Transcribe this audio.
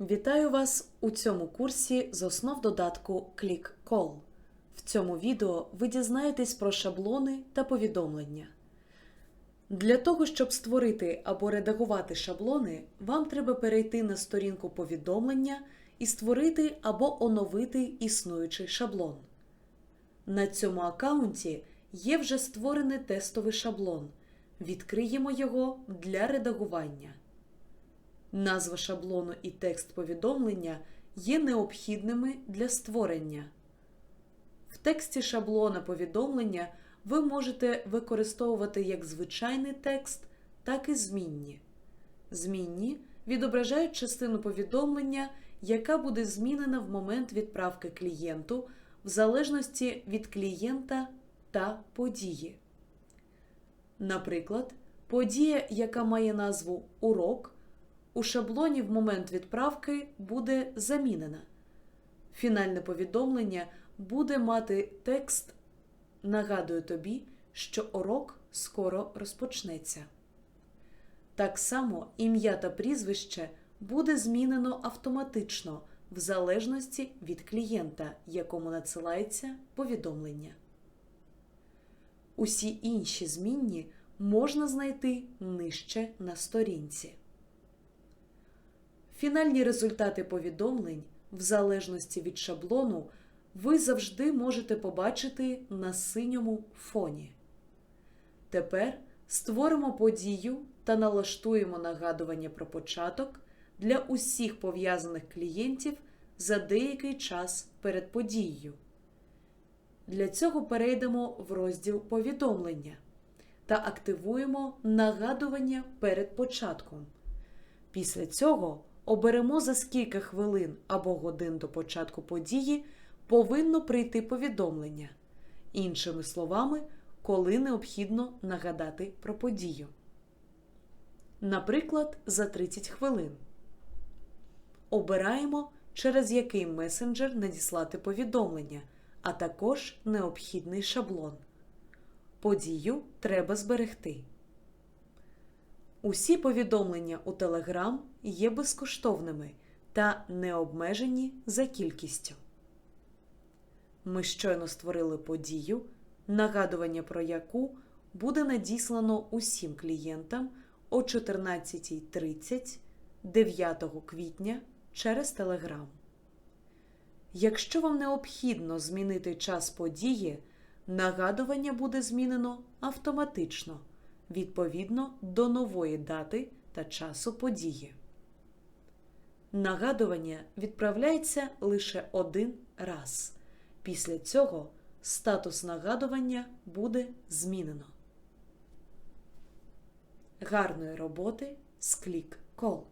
Вітаю вас у цьому курсі з основ додатку ClickCall. В цьому відео ви дізнаєтесь про шаблони та повідомлення. Для того, щоб створити або редагувати шаблони, вам треба перейти на сторінку повідомлення і створити або оновити існуючий шаблон. На цьому аккаунті є вже створений тестовий шаблон. Відкриємо його для редагування. Назва шаблону і текст повідомлення є необхідними для створення. В тексті шаблона повідомлення ви можете використовувати як звичайний текст, так і змінні. Змінні відображають частину повідомлення, яка буде змінена в момент відправки клієнту в залежності від клієнта та події. Наприклад, подія, яка має назву Урок, у шаблоні в момент відправки буде замінена. Фінальне повідомлення буде мати текст Нагадую тобі, що урок скоро розпочнеться. Так само ім'я та прізвище буде змінено автоматично в залежності від клієнта, якому надсилається повідомлення. Усі інші змінні можна знайти нижче на сторінці. Фінальні результати повідомлень, в залежності від шаблону, ви завжди можете побачити на синьому фоні. Тепер створимо подію та налаштуємо нагадування про початок для усіх пов'язаних клієнтів за деякий час перед подією. Для цього перейдемо в розділ повідомлення та активуємо нагадування перед початком. Після цього оберемо за скільки хвилин або годин до початку події повинно прийти повідомлення. Іншими словами, коли необхідно нагадати про подію. Наприклад, за 30 хвилин. Обираємо, через який месенджер надіслати повідомлення, а також необхідний шаблон. Подію треба зберегти. Усі повідомлення у Telegram є безкоштовними та не обмежені за кількістю. Ми щойно створили подію, нагадування про яку буде надіслано усім клієнтам о 14.30 9 квітня через Telegram. Якщо вам необхідно змінити час події, нагадування буде змінено автоматично відповідно до нової дати та часу події. Нагадування відправляється лише один раз. Після цього статус нагадування буде змінено. Гарної роботи з клік Call!